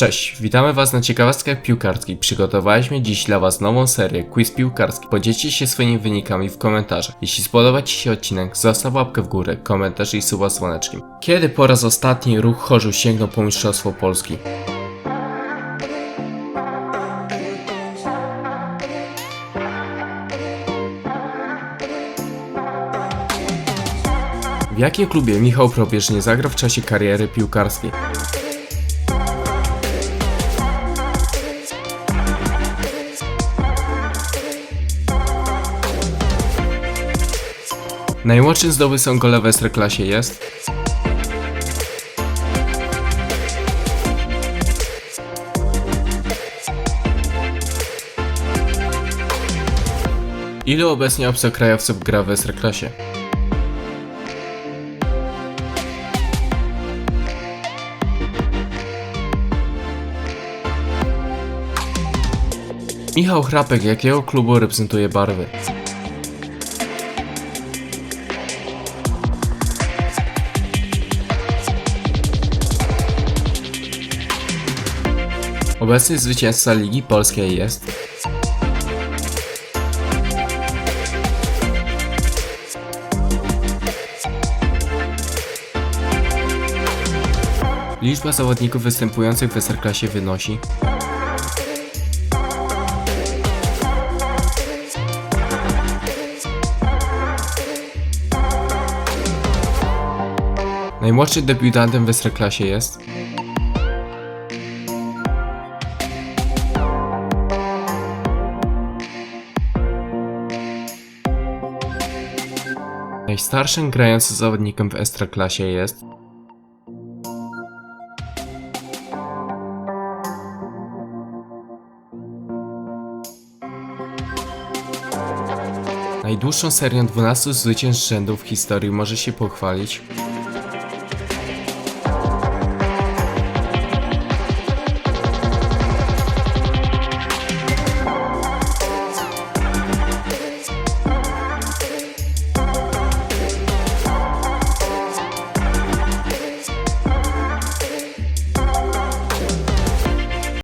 Cześć, witamy Was na ciekawostkach piłkarskich. Przygotowaliśmy dziś dla Was nową serię Quiz Piłkarski. Podzielcie się swoimi wynikami w komentarzach. Jeśli spodoba Ci się odcinek, zostaw łapkę w górę, komentarz i suba z dzwoneczkiem. Kiedy po raz ostatni ruch Chorzów sięgnął po Mistrzostwo Polski? W jakim klubie Michał Probierz nie zagrał w czasie kariery piłkarskiej? Najmłodszym zdobywcą gola w Ekstraklasie jest? Ilu obecnie obcokrajowców gra w Ekstraklasie? Michał Chrapek jakiego klubu reprezentuje barwy? Obecny zwycięzca Ligi Polskiej jest Liczba zawodników występujących w Ekstraklasie wynosi Najmłodszym debiutantem w Ekstraklasie jest Najstarszym grającym zawodnikiem w Ekstraklasie jest Najdłuższą serią 12 zwycięstw rzędu w historii. Może się pochwalić